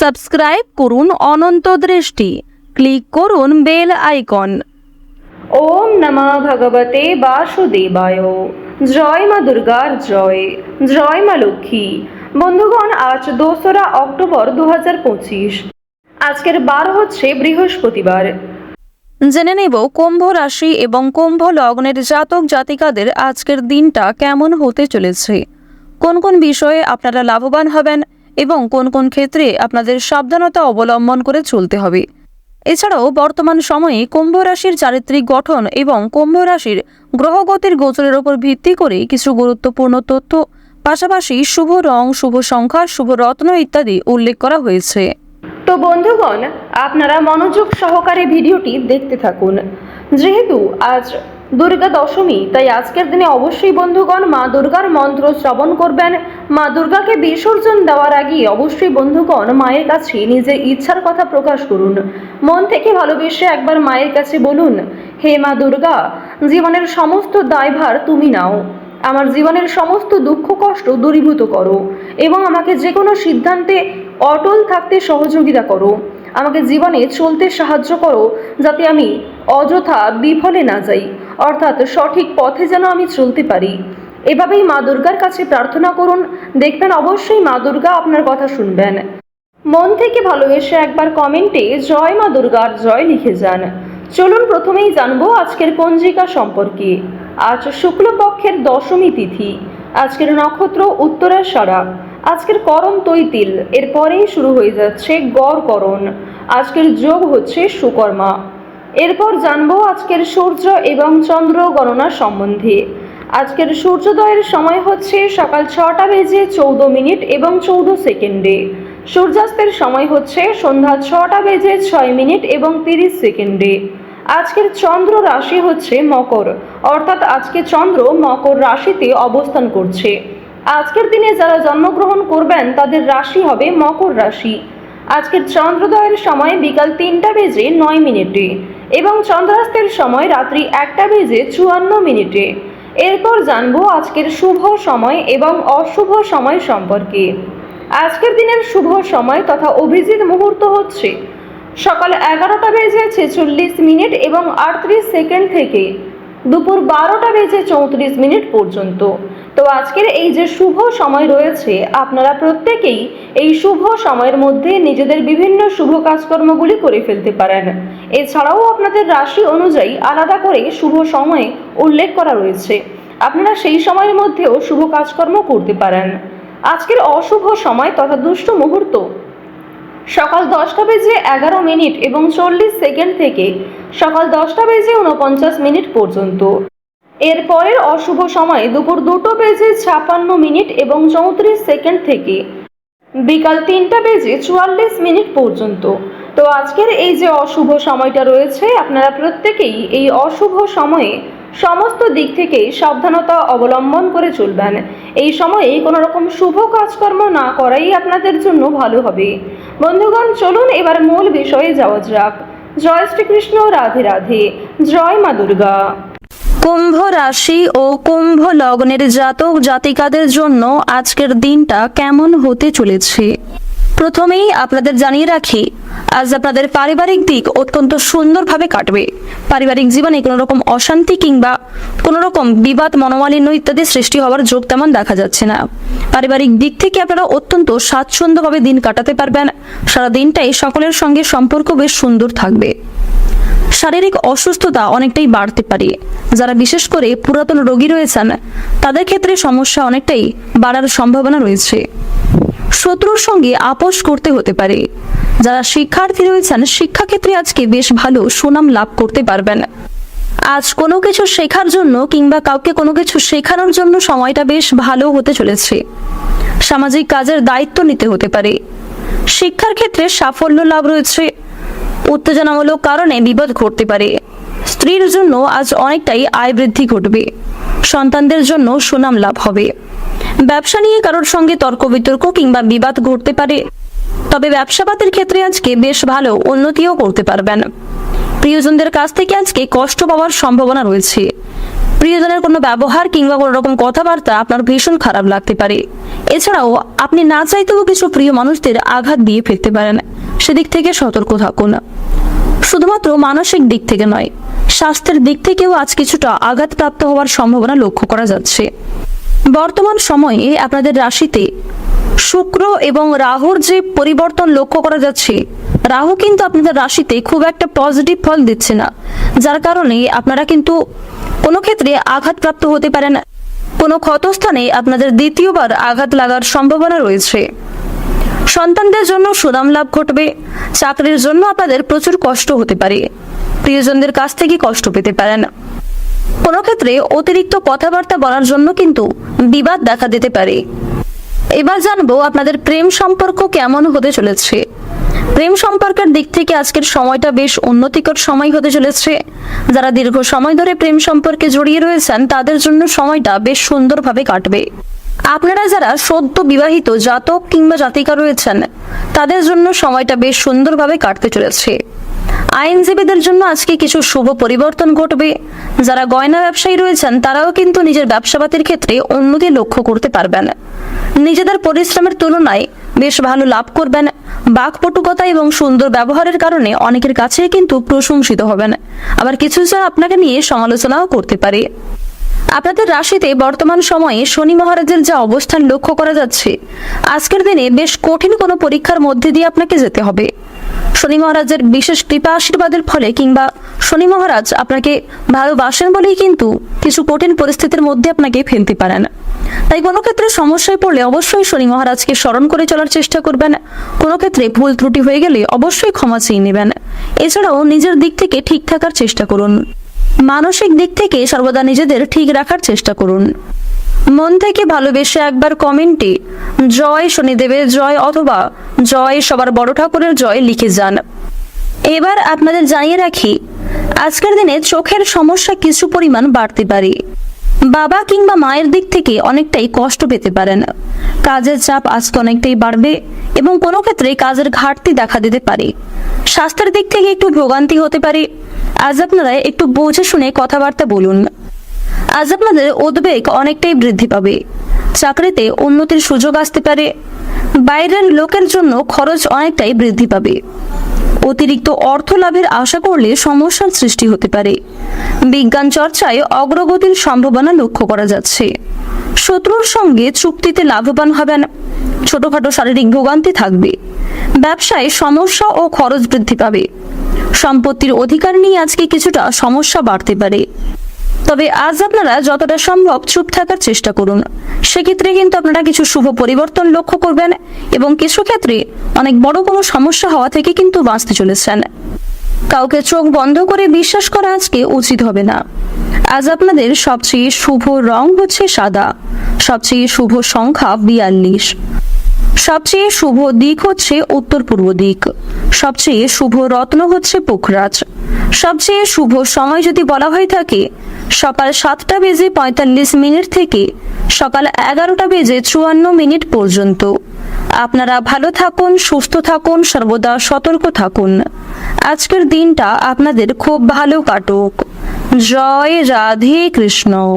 Subscribe করুন অনন্ত দৃষ্টি। Click করুন বেল আইকন। ওম নমঃ ভগবতে বাসুদেবায়। জয় মা দুর্গার জয়। জয় মা লক্ষ্মী। বন্ধুগণ আজ দোসরা অক্টোবর দু হাজার পঁচিশ। আজকের বার হচ্ছে বৃহস্পতিবার। জেনে নেব কুম্ভ রাশি এবং কুম্ভ লগ্নের জাতক জাতিকাদের আজকের দিনটা কেমন হতে চলেছে। কোন কোন বিষয়ে আপনারা লাভবান হবেন এবং কোন কোন ক্ষেত্রে আপনাদের সাবধানতা অবলম্বন করে চলতে হবে। এছাড়াও বর্তমান সময়ে কুম্ভ রাশির চারিত্রিক গঠন এবং কুম্ভ রাশির গ্রহগতির গোচরের উপর ভিত্তি করে কিছু গুরুত্বপূর্ণ তথ্য, পাশাপাশি শুভ রং, শুভ সংখ্যা, শুভ রত্ন ইত্যাদি উল্লেখ করা হয়েছে। তো বন্ধুগণ, আপনারা মনোযোগ সহকারে ভিডিওটি দেখতে থাকুন। যেহেতু আজ দুর্গা দশমী, তাই আজকের দিনে অবশ্যই বন্ধুগণ মা দুর্গার মন্ত্র শ্রবণ করবেন। মা দুর্গাকে বিসর্জন দেওয়ার আগে অবশ্যই বন্ধুগণ মায়ের কাছে নিজের ইচ্ছার কথা প্রকাশ করুন। মন থেকে ভালোবেসে একবার মায়ের কাছে বলুন, হে মা দুর্গা, জীবনের সমস্ত দায়ভার তুমি নাও। আমার জীবনের সমস্ত দুঃখ কষ্ট দূরীভূত করো এবং আমাকে যে কোনো সিদ্ধান্তে অটল থাকতে সহযোগিতা করো। আমাকে জীবনে চলতে সাহায্য করো যাতে আমি অযথা বিফলে না যাই। অর্থাৎ সঠিক পথে যেন আমি চলতে পারি। এভাবেই মা দুর্গার কাছে প্রার্থনা করুন। দেখবেন অবশ্যই মা দুর্গা আপনার কথা শুনবেন। মন থেকে ভালোবেসে একবার কমেন্টে জয় মা দুর্গার জয় লিখে যান। চলুন প্রথমেই জানব আজকের পঞ্জিকা সম্পর্কে। আজ শুক্লপক্ষের দশমী তিথি। আজকের নক্ষত্র উত্তরাষাঢ়া আজকের করণ তৈতিল। এরপরেই শুরু হয়ে যাচ্ছে গড় করণ আজকের যোগ হচ্ছে সুকর্মা। এরপর জানব আজকের সূর্য এবং চন্দ্র গণনা সম্বন্ধে। আজকের সূর্যোদয়ের সময় হচ্ছে সকাল ছটা বেজে চৌদ্দ মিনিট এবং চৌদ্দ সেকেন্ডে। সূর্যাস্তের সময় হচ্ছে সন্ধ্যা ছটা বেজে ছয় মিনিট এবং তিরিশ সেকেন্ডে। আজকের চন্দ্র রাশি হচ্ছে মকর, অর্থাৎ আজকে চন্দ্র মকর রাশিতে অবস্থান করছে। আজকের দিনে যারা জন্মগ্রহণ করবেন, তাদের রাশি হবে মকর রাশি। আজকের চন্দ্রোদয়ের সময় বিকাল তিনটা বেজে নয় মিনিটে। এবং চন্দ্রাস্তের সময় রাত্রি একটা বেজে চুয়ান্ন মিনিটে। এরপর জানব আজকের শুভ সময় এবং অশুভ সময় সম্পর্কে। আজকের দিনের শুভ সময় তথা অভিজিৎ মুহূর্ত হচ্ছে সকাল এগারোটা বেজে ছেচল্লিশ মিনিট এবং আটত্রিশ সেকেন্ড থেকে দুপুর বারোটা বেজে চৌত্রিশ মিনিট পর্যন্ত। তো আজকের এই যে শুভ সময় রয়েছে, আপনারা প্রত্যেকেই এই শুভ সময়ের মধ্যে নিজেদের বিভিন্ন শুভ কাজকর্মগুলি করে ফেলতে পারেন। এছাড়াও আপনাদের রাশি অনুযায়ী আলাদা করে শুভ সময় উল্লেখ করা রয়েছে। আপনারা সেই সময়ের মধ্যেও শুভ কাজকর্ম করতে পারেন। আজকের অশুভ সময় তথা দুষ্ট মুহূর্ত। সকাল দশটা বেজে এগারো মিনিট এবং চল্লিশ সেকেন্ড থেকে সকাল দশটা বেজে উনপঞ্চাশ মিনিট পর্যন্ত। এর পরের অশুভ সময় দুপুর দুটো বেজে ছাপান্ন মিনিট এবং চৌত্রিশ সেকেন্ড থেকে। বিকাল তিনটা বেজে চুয়াল্লিশ মিনিট পর্যন্ত। তো আজকের এই যে অশুভ সময়টা রয়েছে, আপনারা প্রত্যেকেই এই অশুভ সময়ে সমস্ত দিক থেকেই সাবধানতা অবলম্বন করে চলবেন। এই সময়ে কোনো রকম শুভ কাজকর্ম না করাই আপনাদের জন্য ভালো হবে। বন্ধুগণ, চলুন এবার মূল বিষয়ে যাওয়া যাক। জয় শ্রীকৃষ্ণ, রাধে রাধে। জয় মা দুর্গা। কুম্ভ রাশি ও কুম্ভ লগ্নের জাতক জাতিকাদের জন্য আজকের দিনটা কেমন হতে চলেছে? প্রথমেই আপনাদের জানিয়ে রাখি, আজ আপনাদের পারিবারিক দিক অত্যন্ত সুন্দরভাবে কাটবে। পারিবারিক জীবনে কোনো রকম অশান্তি কিংবা কোনো রকম বিবাদ, মনোমালিন্য ইত্যাদি সৃষ্টি হওয়ার যোগ তেমন দেখা যাচ্ছে না। পারিবারিক দিক থেকে আপনারা অত্যন্ত স্বাচ্ছন্দ্যভাবে দিন কাটাতে পারবেন। সারা দিনটাই সকলের সঙ্গে সম্পর্ক বেশ সুন্দর থাকবে। শারীরিক অসুস্থতা অনেকটাই বাড়তে পারে। যারা বিশেষ করে পুরাতন রোগী রয়েছেন, তাদের ক্ষেত্রে সমস্যা অনেকটাই বাড়ার সম্ভাবনা রয়েছে। শত্রুর সঙ্গে আপোষ করতে হতে পারে। যারা শিক্ষার্থী রয়েছেন, শিক্ষাক্ষেত্রে আজকে বেশ ভালো সুনাম লাভ করতে পারবেন। আজ কোনো কিছু শেখার জন্য কিংবা কাউকে কোনো কিছু শেখানোর জন্য সময়টা বেশ ভালো হতে চলেছে। সামাজিক কাজের দায়িত্ব নিতে হতে পারে। শিক্ষার ক্ষেত্রে সাফল্য লাভ রয়েছে। উত্তেজনামূলক কারণে বিপদ ঘটতে পারে। স্ত্রীর জন্য আজ অনেকটাই আয় বৃদ্ধি ঘটবে। সন্তানদের জন্য সুনাম লাভ হবে। ব্যবসা নিয়ে কারোর সঙ্গে তর্ক বিতর্ক কিংবা বিবাদ ঘটতে পারে। তবে ব্যবসাপাতের ক্ষেত্রে আজকে বেশ ভালো উন্নতিও করতে পারবেন। প্রিয়জনদের কাছ থেকে আজকে কষ্ট পাওয়ার সম্ভাবনা রয়েছে। প্রিয়জনের কোনো ব্যবহার কিংবা কোনো রকম কথাবার্তা আপনার ভীষণ খারাপ লাগতে পারে। এছাড়াও আপনি না চাইতেও কিছু প্রিয় মানুষদের আঘাত দিয়ে ফেলতে পারেন। সেদিক থেকে সতর্ক থাকুন। শুধুমাত্র মানসিক দিক থেকে নয়, স্বাস্থ্যের দিক থেকেও আজ কিছুটা আঘাতপ্রাপ্ত হওয়ার সম্ভাবনা লক্ষ্য করা যাচ্ছে। বর্তমান সময়ে আপনাদের রাশিতে শুক্র এবং রাহুর যে পরিবর্তন লক্ষ্য করা যাচ্ছে, রাহু কিন্তু আপনাদের রাশিতে খুব একটা পজিটিভ ফল দিচ্ছে না, যার কারণে আপনারা কিন্তু কোনো ক্ষেত্রে আঘাতপ্রাপ্ত হতে পারেন কোনো ক্ষতস্থানে আপনাদের দ্বিতীয়বার আঘাত লাগার সম্ভাবনা রয়েছে। সন্তানদের জন্য সুনাম লাভ ঘটবে। চাকরির জন্য আপনাদের প্রচুর কষ্ট হতে পারে। প্রিয়জনদের কাছ থেকে কষ্ট পেতে পারেন। কোনো ক্ষেত্রে অতিরিক্ত কথাবার্তা বলার জন্য কিন্তু বিবাদ দেখা দিতে পারে। এবার জানব আপনাদের প্রেম সম্পর্ক কেমন হতে চলেছে। প্রেম সম্পর্কের দিক থেকে আজকের সময়টা বেশ উন্নতিকর সময় হতে চলেছে। যারা দীর্ঘ সময় ধরে প্রেম সম্পর্কে জড়িয়ে রয়েছেন, তাদের জন্য সময়টা বেশ সুন্দরভাবে কাটবে। আপনারা যারা সদ্য বিবাহিত জাতক কিংবা জাতিকা রয়েছেন, তাদের জন্য সময়টা বেশ সুন্দরভাবে কাটতে চলেছে। আইনজীবীদের জন্য আজকে কিছু শুভ পরিবর্তন ঘটবে। যারা গয়না ব্যবসায়ী রয়েছেন, তারাও কিন্তু নিজের ব্যবসাপাতির ক্ষেত্রে উন্নতি লক্ষ্য করতে পারবেন। নিজেদের পরিশ্রমের তুলনায় বেশ ভালো লাভ করবেন। বাকপটুকতা এবং সুন্দর ব্যবহারের কারণে অনেকের কাছে কিন্তু প্রশংসিত হবেন। আবার কিছু জন আপনাকে নিয়ে সমালোচনাও করতে পারে। আপনাদের রাশিতে বর্তমান সময়ে শনি মহারাজের যা অবস্থান লক্ষ্য করা যাচ্ছে, আজকের দিনে বেশ কঠিন কোনো পরীক্ষার মধ্যে দিয়ে আপনাকে যেতে হবে। শনি মহারাজের বিশেষ কৃপা আশীর্বাদের ফলে কিংবা শনি মহারাজ আপনাকে ভালোবাসেন বলেই কিন্তু কিছু কঠিন পরিস্থিতির মধ্যে আপনাকে ফেলতে পারেন। তাই কোনো ক্ষেত্রে সমস্যায় পড়লে অবশ্যই শনি মহারাজকে স্মরণ করে চলার চেষ্টা করবেন। কোনো ক্ষেত্রে ভুল ত্রুটি হয়ে গেলে অবশ্যই ক্ষমা চেয়ে নেবেন। এছাড়াও নিজের দিক থেকে ঠিক থাকার চেষ্টা করুন। মানসিক দিক থেকে সর্বদা নিজেদের ঠিক রাখার চেষ্টা করুন। মন থেকে ভালোবেসে একবার কমেন্টে জয় শনিদেবের জয় অথবা, জয় সবার বড় ঠাকুরের জয় লিখে যান। এবার আপনাদের জানিয়ে রাখি, আজকের দিনে চোখের সমস্যা কিছু পরিমাণ বাড়তে পারে। বাবা কিংবা মায়ের দিক থেকে অনেকটাই কষ্ট পেতে পারেন। কাজের চাপ আজকে অনেকটাই বাড়বে এবং কোনো ক্ষেত্রে কাজের ঘাটতি দেখা দিতে পারে। স্বাস্থ্যের দিক থেকে একটু ভোগান্তি হতে পারে। আজ আপনারা একটু বুঝে শুনে কথাবার্তা বলুন। আজ আপনাদের উদ্বেগ অনেকটাই বৃদ্ধি পাবে। চাকরিতে উন্নতির সুযোগ আসতে পারে। বাইরের লোকের জন্য খরচ অনেকটাই বৃদ্ধি পাবে। অতিরিক্ত অর্থ লাভের আশা করলে সমস্যার সৃষ্টি হতে পারে। বিজ্ঞান চর্চায় অগ্রগতির সম্ভাবনা লক্ষ্য করা যাচ্ছে। শত্রুর সঙ্গে চুক্তিতে লাভবান হবেন, ছোটখাটো শারীরিক ভোগান্তি থাকবে, ব্যবসায় সমস্যা ও খরচ বৃদ্ধি পাবে। সম্পত্তির অধিকার নিয়ে আজকে কিছুটা সমস্যা বাড়তে পারে। তবে আজ আপনারা যতটা সম্ভব চুপ থাকার চেষ্টা করুন। সেক্ষেত্রে কিন্তু আপনারা কিছু শুভ পরিবর্তন লক্ষ্য করবেন এবং কিছু ক্ষেত্রে অনেক বড় কোনো সমস্যা হওয়া থেকে কিন্তু বাঁচতে চলেছেন। কাউকে চোখ বন্ধ করে বিশ্বাস করা আজকে উচিত হবে না। আজ আপনাদের সবচেয়ে শুভ রং হচ্ছে সাদা, সবচেয়ে শুভ সংখ্যা বিয়াল্লিশ। সবচেয়ে শুভ দিক হচ্ছে উত্তর পূর্ব দিক, সবচেয়ে শুভ রত্ন হচ্ছে পোখরাজ। সবচেয়ে শুভ সময় যদি বলা হয়ে থাকে সকাল সাতটা বেজে পঁয়তাল্লিশ মিনিট থেকে সকাল এগারোটা বেজে চুয়ান্ন মিনিট পর্যন্ত। আপনারা ভালো থাকুন, সুস্থ থাকুন, সর্বদা সতর্ক থাকুন। আজকের দিনটা আপনাদের খুব ভালো কাটুক। জয় রাধে কৃষ্ণ।